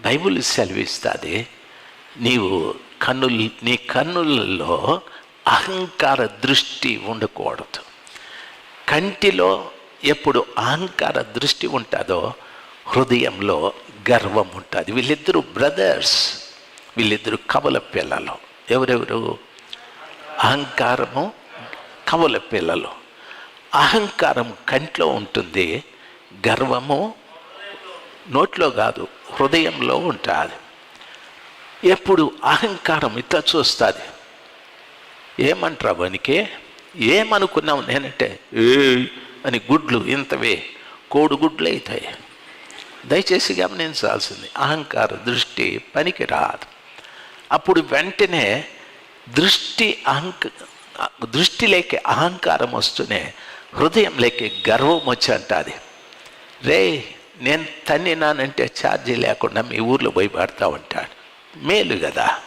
Bible సెలవిస్తుంది నీవు కన్ను నీ కన్నులలో అహంకార దృష్టి ఉండకూడదు. కంటిలో ఎప్పుడు అహంకార దృష్టి ఉంటుందో హృదయంలో గర్వం ఉంటుంది. వీళ్ళిద్దరు బ్రదర్స్ వీళ్ళిద్దరు కవల పిల్లలు. ఎవరెవరు? అహంకారము కవల పిల్లలు. అహంకారం కంట్లో ఉంటుంది గర్వము నోట్లో కాదు హృదయంలో ఉంటుంది ఎప్పుడు అహంకారం ఇట్లా చూస్తుంది. ఏమంటారు అవనికి ఏమనుకున్నావు నేనంటే ఏ అని గుడ్లు ఇంతవే కోడి గుడ్లు అవుతాయి. దయచేసి గమనించాల్సింది అహంకార దృష్టి పనికి రాదు అప్పుడు వెంటనే దృష్టి అహంక దృష్టిలోకి అహంకారం వస్తూనే హృదయంలోకి గర్వం వచ్చి అంటుంది. రే నేను తన్నినానంటే ఛార్జీ లేకుండా మీ ఊర్లో పోయి పడతా ఉంటాడు మేలు కదా.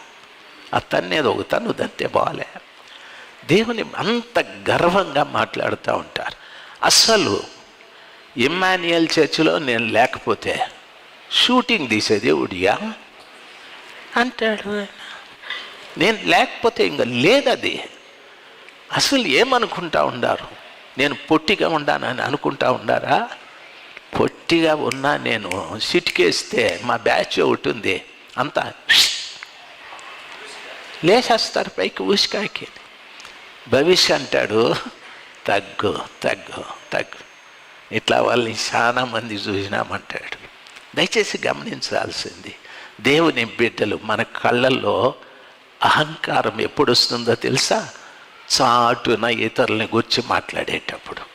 ఆ తన్నేది ఒక తను దంతే బాలే. దేవుని అంత గర్వంగా మాట్లాడుతూ ఉంటారు. అస్సలు ఇమ్మాన్యుయల్ చర్చిలో నేను లేకపోతే షూటింగ్ తీసే దేవుడియా? అంటాడు నేను లేకపోతే ఇంకా లేదది. అసలు ఏమనుకుంటా ఉండారు నేను పొట్టిగా ఉండానని అనుకుంటా ఉండారా పొట్టిగా ఉన్నా నేను సిటికేస్తే మా బ్యాచ్ ఒకటి ఉంది అంతా లేచేస్తారు పైకి ఊసికాకి భవిష్య అంటాడు తగ్గు తగ్గు తగ్గు. ఇట్లా వాళ్ళని చాలా మంది చూసినామంటాడు. దయచేసి గమనించాల్సింది దేవుని బిడ్డలు మన కళ్ళల్లో అహంకారం ఎప్పుడు వస్తుందో తెలుసా? చాటున ఇతరులని గురించి మాట్లాడేటప్పుడు.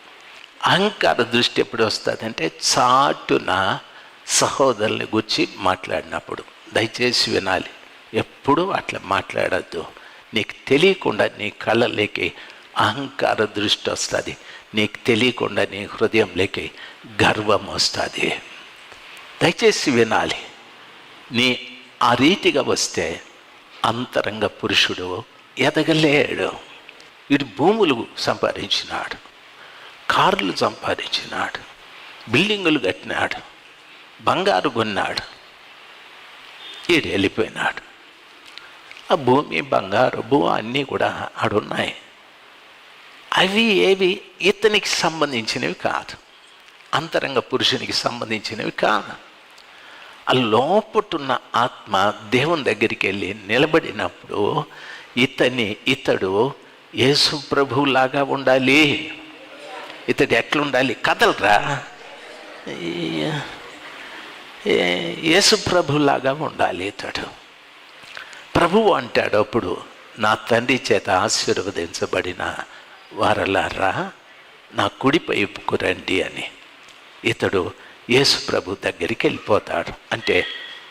అహంకార దృష్టి ఎప్పుడు వస్తుందంటే చాటున సహోదరుని గురించి మాట్లాడినప్పుడు. దయచేసి వినాలి. ఎప్పుడూ అట్లా మాట్లాడద్దు. నీకు తెలియకుండా నీ కళ్ళలోకి అహంకార దృష్టి వస్తుంది. నీకు తెలియకుండా నీ హృదయంలోకి గర్వం వస్తుంది. దయచేసి వినాలి. నీ ఆ రీతిగా వస్తే అంతరంగ పురుషుడు ఎదగలేడు. వీడు భూములు సంపాదించినాడు. కార్లు సంపాదించినాడు బిల్డింగులు కట్టినాడు బంగారు కొన్నాడు ఈడు వెళ్ళిపోయినాడు. ఆ భూమి బంగారు భూ అన్నీ కూడా ఆడున్నాయి. అవి ఏవి? ఇతనికి సంబంధించినవి కాదు. అంతరంగ పురుషునికి సంబంధించినవి కాదు. ఆ లోపటున్న ఆత్మ దేవుని దగ్గరికి వెళ్ళి నిలబడినప్పుడు ఇతని ఇతడు యేసు ప్రభువులాగా ఉండాలి. ఇతడు ఎట్లుండాలి? కదలరా? యేసుప్రభులాగా ఉండాలి ఇతడు. ప్రభువు అంటాడు అప్పుడు నా తండ్రి చేత ఆశీర్వదించబడిన వారలారా నా కుడి వైపుకు రండి అని. ఇతడు యేసు ప్రభు దగ్గరికి వెళ్ళిపోతాడు. అంటే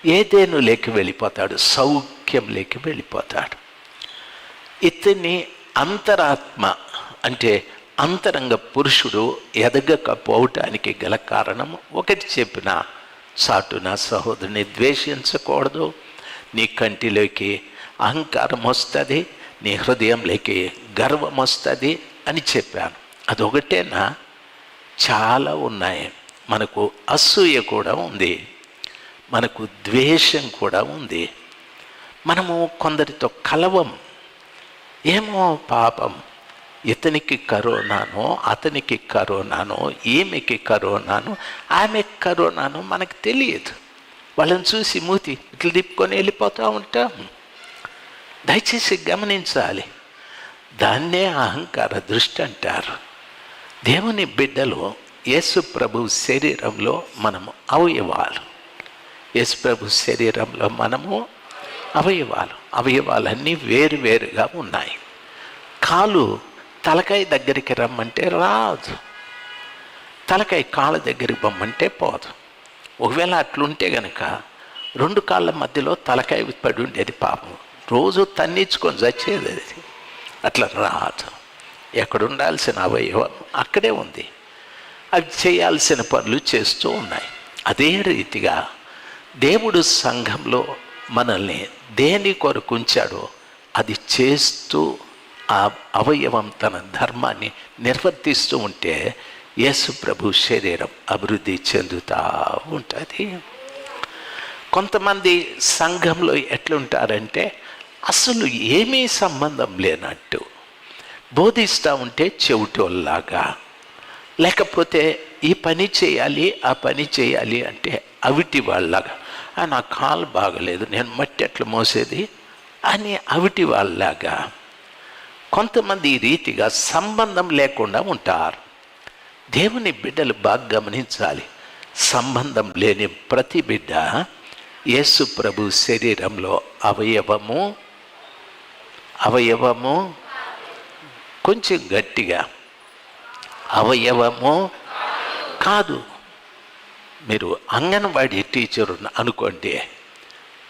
ఏదేను లేకి వెళ్ళిపోతాడు సౌఖ్యం లేకి వెళ్ళిపోతాడు. ఇతని అంతరాత్మ అంటే అంతరంగ పురుషుడు ఎదగకపోవటానికి గల కారణం ఒకటి చెప్పిన సాటున సహోదరుని ద్వేషించకూడదు. నీ కంటిలోకి అహంకారం వస్తుంది నీ హృదయంలోకి గర్వం వస్తుంది అని చెప్పాను. అదొకటేనా? చాలా ఉన్నాయి. మనకు అసూయ కూడా ఉంది. మనకు ద్వేషం కూడా ఉంది. మనము కొందరితో కలవం. ఏమో పాపం. ఇతనికి కరోనానో అతనికి కరోనానో ఈమెకి కరోనానో ఆమెకి కరోనానో మనకు తెలియదు. వాళ్ళని చూసి మూతి ఇట్లా తిప్పుకొని వెళ్ళిపోతూ ఉంటాం. దయచేసి గమనించాలి. దాన్నే అహంకార దృష్టి అంటారు. దేవుని బిడ్డలు యేసు ప్రభు శరీరంలో మనము అవయవాలు. యేసు ప్రభు శరీరంలో మనము అవయవాలు. అవయవాలన్నీ వేరు వేరుగా ఉన్నాయి. కాలు తలకాయ దగ్గరికి రమ్మంటే రాదు. తలకాయ కాళ్ళ దగ్గరికి పొమ్మంటే పోదు. ఒకవేళ అట్లుంటే గనక రెండు కాళ్ళ మధ్యలో తలకాయ పడి ఉండేది పాపం. రోజు తన్నించుకొని చచ్చేది అది. అట్లా రాదు. ఎక్కడ ఉండాల్సిన అవయవం అక్కడే ఉంది. అవి చేయాల్సిన పనులు చేస్తూ ఉన్నాయి. అదే రీతిగా దేవుడు సంఘంలో మనల్ని దేని కొరకు ఉంచాడో అది చేస్తూ ఆ అవయవం తన ధర్మాన్ని నిర్వర్తిస్తూ ఉంటే యేసు ప్రభు శరీరం అభివృద్ధి చెందుతూ ఉంటుంది. కొంతమంది సంఘంలో ఎట్లుంటారంటే అసలు ఏమీ సంబంధం లేనట్టు బోధిస్తూ ఉంటే చెవిటోల్లాగా. లేకపోతే ఈ పని చేయాలి ఆ పని చేయాలి అంటే అవిటి వాళ్ళలాగా నా కాలు బాగలేదు నేను మట్టి ఎట్లా మోసేది అని అవిటి వాళ్ళలాగా కొంతమంది ఈ రీతిగా సంబంధం లేకుండా ఉంటారు. దేవుని బిడ్డలు బాగా గమనించాలి. సంబంధం లేని ప్రతి బిడ్డ యేసు ప్రభు శరీరంలో అవయవము అవయవము కొంచెం గట్టిగా అవయవము కాదు. మీరు అంగన్వాడీ టీచర్ అనుకోండి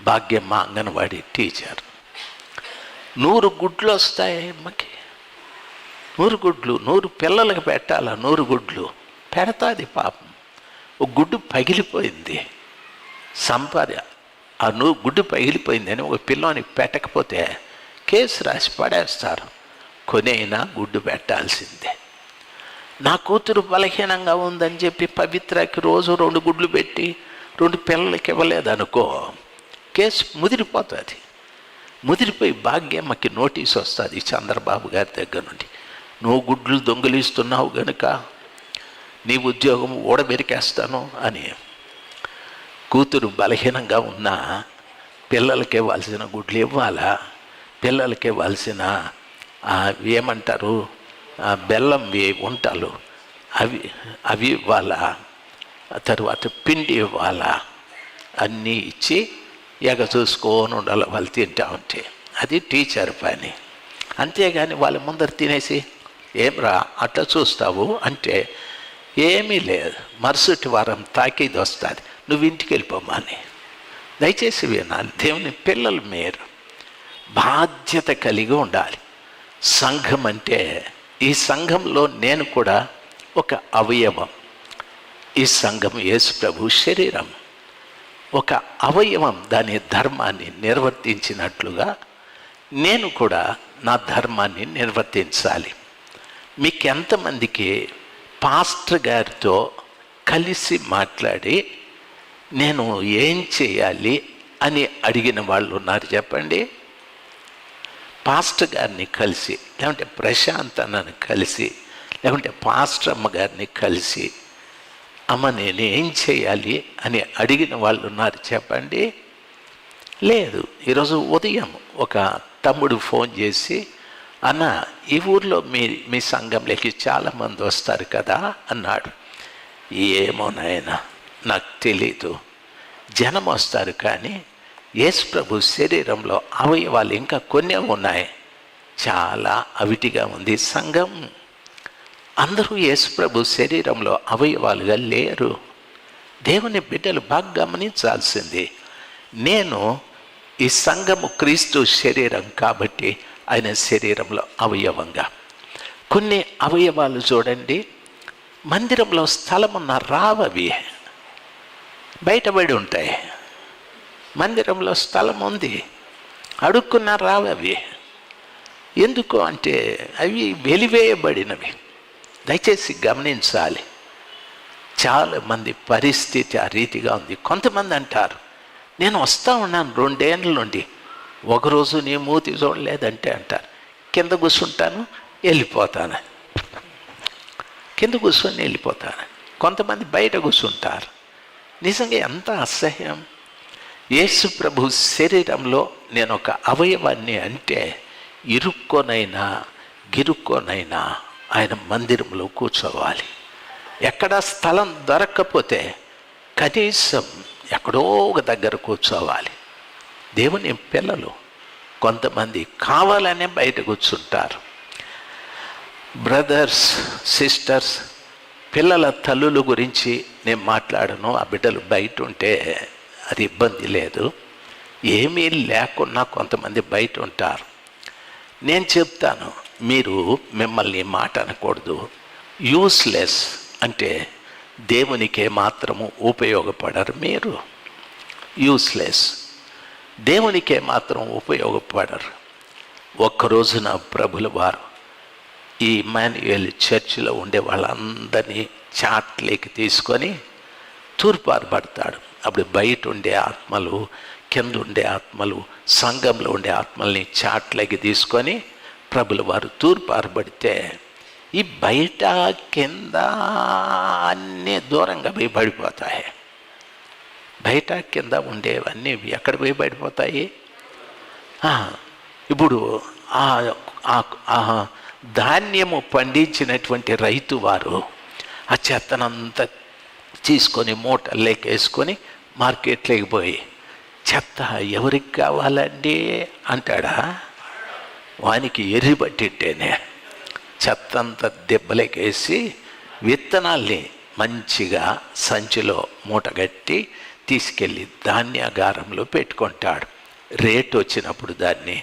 భాగ్యమ్మ అంగన్వాడీ టీచర్. నూరు గుడ్లు వస్తాయి అమ్మకి? నూరు గుడ్లు నూరు పిల్లలకు పెట్టాల నూరు గుడ్లు? పెడతాది పాపం. ఒక గుడ్డు పగిలిపోయింది. సంపాద ఆ నూ గుడ్డు పగిలిపోయిందని ఒక పిల్లని పెట్టకపోతే కేసు రాసి పడేస్తారు. కొనైనా గుడ్డు పెట్టాల్సిందే. నా కూతురు బలహీనంగా ఉందని చెప్పి పవిత్రకి రోజు రెండు గుడ్లు పెట్టి రెండు పిల్లలకి ఇవ్వలేదనుకో కేసు ముదిరిపోతుంది. ముదిరిపోయి భాగ్యమ్మకి నోటీస్ వస్తుంది చంద్రబాబు గారి దగ్గర నుండి. నువ్వు గుడ్లు దొంగిలిస్తున్నావు గనుక నీ ఉద్యోగం ఊడబెరికేస్తాను అని. కూతురు బలహీనంగా ఉన్నా పిల్లలకి ఇవ్వాల్సిన గుడ్లు ఇవ్వాలా? పిల్లలకి ఇవ్వాల్సిన అవి ఏమంటారు ఆ, ఉంటాలు అవి అవి ఇవ్వాలా? తర్వాత పిండి ఇవ్వాలా? అన్నీ ఇచ్చి ఎగ చూసుకొని ఉండాలి వాళ్ళు తింటా ఉంటే. అది టీచర్ పని. అంతేగాని వాళ్ళ ముందర తినేసి ఏం రా అట్లా చూస్తావు? అంటే ఏమీ లేదు మరుసటి వారం తాకేది వస్తుంది నువ్వు ఇంటికి వెళ్ళిపోమని దయచేసి వినాలి దేవుని పిల్లలు మీరు బాధ్యత కలిగి ఉండాలి. సంఘం అంటే ఈ సంఘంలో నేను కూడా ఒక అవయవం. ఈ సంఘం యేసు ప్రభు శరీరం. ఒక అవయవం దాని ధర్మాన్ని నిర్వర్తించినట్లుగా నేను కూడా నా ధర్మాన్ని నిర్వర్తించాలి. మీకు ఎంతమందికి పాస్టర్ గారితో కలిసి మాట్లాడి నేను ఏం చేయాలి అని అడిగిన వాళ్ళు ఉన్నారు చెప్పండి. పాస్టర్ గారిని కలిసి లేకుంటే ప్రశాంత్ అన్నను కలిసి లేకుంటే పాస్టర్ అమ్మ గారిని కలిసి అమ్మ నేను ఏం చేయాలి అని అడిగిన వాళ్ళు ఉన్నారు చెప్పండి. లేదు ఈరోజు ఉదయం ఒక తమ్ముడు ఫోన్ చేసి అన్న ఈ ఊర్లో మీ మీ సంఘంలోకి చాలామంది వస్తారు కదా? అన్నాడు. ఏమో నాయన నాకు తెలీదు. జనం వస్తారు కానీ యేసు ప్రభు శరీరంలో అవయవాలు ఇంకా కొన్ని ఉన్నాయి. చాలా అవిటిగా ఉంది సంఘం. అందరూ యేసుప్రభు శరీరంలో అవయవాలుగా లేరు. దేవుని బిడ్డలు బాగా గమనించాల్సింది. నేను ఈ సంఘము క్రీస్తు శరీరం కాబట్టి ఆయన శరీరంలో అవయవంగా. కొన్ని అవయవాలు చూడండి. మందిరంలో స్థలమున్న రావవి బయటపడి ఉంటాయి. మందిరంలో స్థలం ఉంది. అడుక్కున్న రావవి. ఎందుకు అంటే అవి వెలివేయబడినవి. దయచేసి గమనించాలి. చాలా మంది పరిస్థితి ఆ రీతిగా ఉంది. కొంతమంది అంటారు నేను వస్తూ ఉన్నాను రెండేళ్ళ నుండి. ఒకరోజు నీ మూతి చూడలేదంటే అంటారు. కింద కూర్చుంటాను వెళ్ళిపోతాను. కింద కూర్చొని వెళ్ళిపోతాను. కొంతమంది బయట కూర్చుంటారు. నిజంగా ఎంత అసహ్యం. యేసు ప్రభు శరీరంలో నేను ఒక అవయవాన్ని అంటే ఇరుక్కొనైనా గిరుక్కొనైనా ఆయన మందిరంలో కూర్చోవాలి. ఎక్కడ స్థలం దొరక్కపోతే కనీసం ఎక్కడో ఒక దగ్గర కూర్చోవాలి. దేవుని పిల్లలు కొంతమంది కావాలనే బయట కూర్చుంటారు. బ్రదర్స్ సిస్టర్స్ పిల్లల తల్లుల గురించి నేను మాట్లాడను. ఆ బిడ్డలు బయట ఉంటే అది ఇబ్బంది లేదు. ఏమీ లేకున్నా కొంతమంది బయట ఉంటారు. నేను చెప్తాను మీరు మిమ్మల్ని మాట అనకూడదు. యూస్లెస్ అంటే దేవునికే మాత్రము ఉపయోగపడరు మీరు. యూస్లెస్. దేవునికే మాత్రం ఉపయోగపడరు. ఒక్కరోజున ప్రభుల వారు ఈ మాన్యువల్ చర్చిలో ఉండే వాళ్ళందరినీ చాట్లేకి తీసుకొని తూర్పారబడతాడు అప్పుడు బయట ఉండే ఆత్మలు కింద ఉండే ఆత్మలు సంఘంలో ఉండే ఆత్మల్ని చాట్లకి తీసుకొని ప్రభుల వారు తూర్పు ఆరబడితే ఈ బయట కింద అన్నీ దూరంగా పోయి పడిపోతాయి. బయట కింద ఉండేవన్నీ ఎక్కడ పోయి పడిపోతాయి? ఇప్పుడు ఆ ఆ- ధాన్యము పండించినటువంటి రైతు వారు ఆ చెత్తనంతా తీసుకొని మూటల్లోకి వేసుకొని మార్కెట్లోకి పోయి చెత్త ఎవరికి కావాలండి? అంటాడా? వానికి ఎర్రి పట్టిట్టేనే చెత్తంతా దెబ్బలకేసి విత్తనాల్ని మంచిగా సంచిలో మూటగట్టి తీసుకెళ్ళి ధాన్యాగారంలో పెట్టుకుంటాడు. రేటు వచ్చినప్పుడు దాన్ని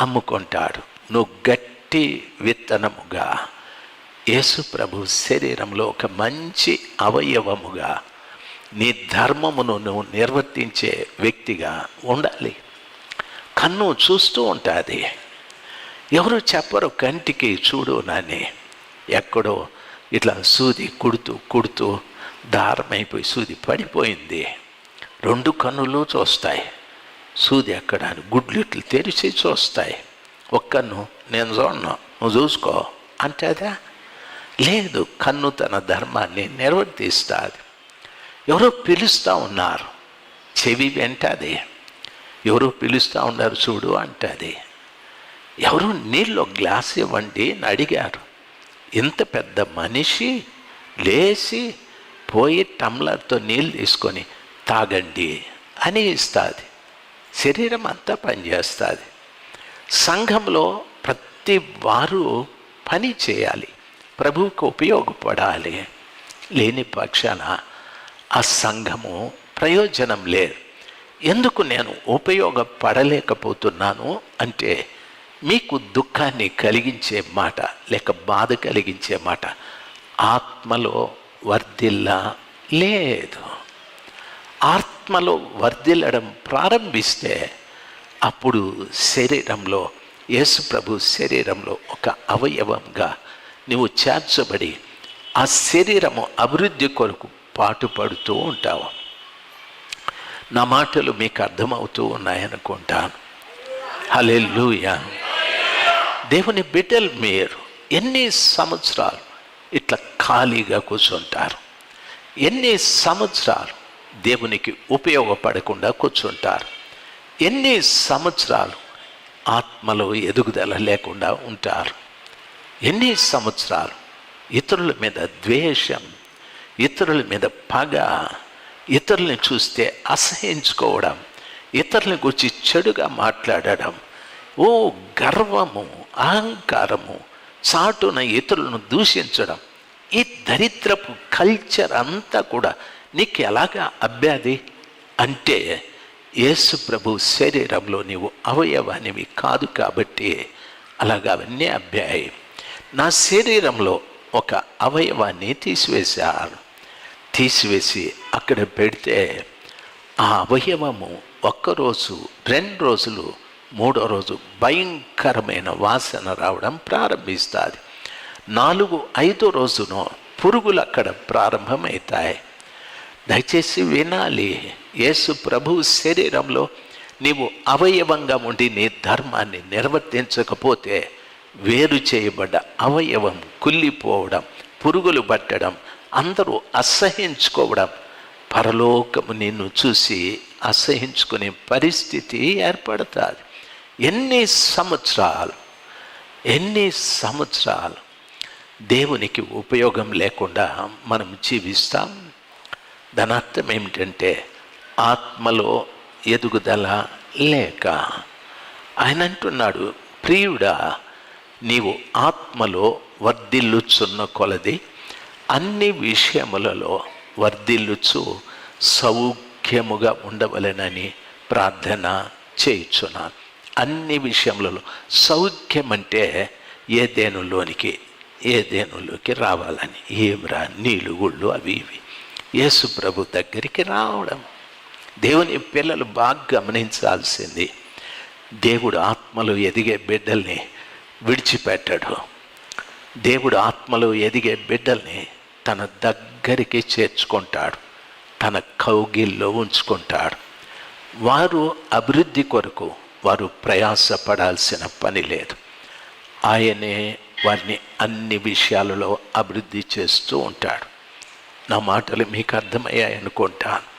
అమ్ముకుంటాడు. నువ్వు గట్టి విత్తనముగా యేసు ప్రభు శరీరంలో ఒక మంచి అవయవముగా నీ ధర్మమును నువ్వు నిర్వర్తించే వ్యక్తిగా ఉండాలి. కన్ను చూస్తూ ఉంటుంది. ఎవరు చెప్పరు కంటికి చూడు నాని. ఎక్కడో ఇట్లా సూది కుడుతూ కుడుతూ దారమైపోయి సూది పడిపోయింది. రెండు కన్నులు చూస్తాయి. సూది ఎక్కడ గుడ్లు ఇట్లు తెరిచి చూస్తాయి. ఒక్కన్ను నేను చూడను నువ్వు చూసుకో అంటేదా? లేదు కన్ను తన ధర్మాన్ని నిర్వర్తిస్తుంది. ఎవరో పిలుస్తూ ఉన్నారు. చెవి వెంటది. ఎవరో పిలుస్తూ ఉన్నారు చూడు అంటది. ఎవరు నీళ్ళు గ్లాస్ ఇవ్వండి అని అడిగారు. ఇంత పెద్ద మనిషి లేచి పోయి టమ్లర్తో నీళ్ళు తీసుకొని తాగండి అని ఇస్తుంది. శరీరం అంతా పనిచేస్తుంది. సంఘంలో ప్రతి వారు పని చేయాలి. ప్రభువుకు ఉపయోగపడాలి. లేని పక్షాన ఆ సంఘము ప్రయోజనం లేదు. ఎందుకు నేను ఉపయోగపడలేకపోతున్నాను అంటే మీకు దుఃఖాన్ని కలిగించే మాట లేక బాధ కలిగించే మాట ఆత్మలో వర్ధిల్లా లేదు. ఆత్మలో వర్ధిల్లడం ప్రారంభిస్తే అప్పుడు శరీరంలో యేసు ప్రభు శరీరంలో ఒక అవయవంగా నువ్వు చేర్చబడి ఆ శరీరము అభివృద్ధి కొరకు పాటుపడుతూ ఉంటావు. నా మాటలు మీకు అర్థమవుతూ ఉన్నాయనుకుంటాను. హలెల్లుయా. దేవుని బిడ్డలు మీరు ఎన్ని సంవత్సరాలు ఇట్లా ఖాళీగా కూర్చుంటారు? ఎన్ని సంవత్సరాలు దేవునికి ఉపయోగపడకుండా కూర్చుంటారు? ఎన్ని సంవత్సరాలు ఆత్మలో ఎదుగుదల లేకుండా ఉంటారు? ఎన్ని సంవత్సరాలు ఇతరుల మీద ద్వేషం ఇతరుల మీద పగ ఇతరుల్ని చూస్తే అసహించుకోవడం ఇతరుల గురించి చెడుగా మాట్లాడడం ఓ గర్వము అహంకారము చాటున ఇతరులను దూషించడం ఈ దరిద్రపు కల్చర్ అంతా కూడా నీకు ఎలాగా అభ్యాది? అంటే యేసు ప్రభు శరీరంలో నీవు అవయవానివి కాదు కాబట్టి అలాగా అవన్నీ అభ్యాయి. నా శరీరంలో ఒక అవయవాన్ని తీసివేశారు తీసివేసి అక్కడ పెడితే ఆ అవయవము ఒక్కరోజు రెండు రోజులు మూడో రోజు భయంకరమైన వాసన రావడం ప్రారంభిస్తుంది. నాలుగు ఐదో రోజున పురుగులు అక్కడ ప్రారంభమవుతాయి దయచేసి వినాలి యేసు ప్రభు శరీరంలో నీవు అవయవంగా ఉండి నీ ధర్మాన్ని నిర్వర్తించకపోతే వేరు చేయబడ్డ అవయవం కుళ్ళిపోవడం పురుగులు పట్టడం అందరూ అసహించుకోవడం పరలోకము నిన్ను చూసి అసహించుకునే పరిస్థితి ఏర్పడుతుంది. ఎన్ని సంవత్సరాలు ఎన్ని సంవత్సరాలు దేవునికి ఉపయోగం లేకుండా మనం జీవిస్తాం? దాని అర్థం ఏమిటంటే ఆత్మలో ఎదుగుదల లేక. ఆయన అంటున్నాడు ప్రియుడా నీవు ఆత్మలో వర్ధిల్లుచున్న కొలది అన్ని విషయములలో వర్ధిల్లుచు సౌఖ్యముగా ఉండవలెనని ప్రార్థన చేయుచున్నాను. అన్ని విషయములలో. సౌఖ్యం అంటే ఏ దేనులోనికి ఏ దేనులోకి రావాలని. ఏమిరా? నీళ్ళు గుళ్ళు అవి ఇవి. యేసు ప్రభు దగ్గరికి రావడం. దేవుని పిల్లలు బాగా గమనించాల్సింది. దేవుడు ఆత్మలు ఎదిగే బిడ్డల్ని విడిచిపెట్టాడు. దేవుడు ఆత్మలు ఎదిగే బిడ్డల్ని తన దగ్గరికి చేర్చుకుంటాడు. తన కౌగిల్లో ఉంచుకుంటాడు. వారు అభివృద్ధి కొరకు వారు ప్రయాసపడాల్సిన పని లేదు. ఆయనే వారిని అన్ని విషయాలలో అభివృద్ధి చేస్తూ ఉంటాడు. నా మాటలు మీకు అర్థమయ్యాయి అనుకుంటాను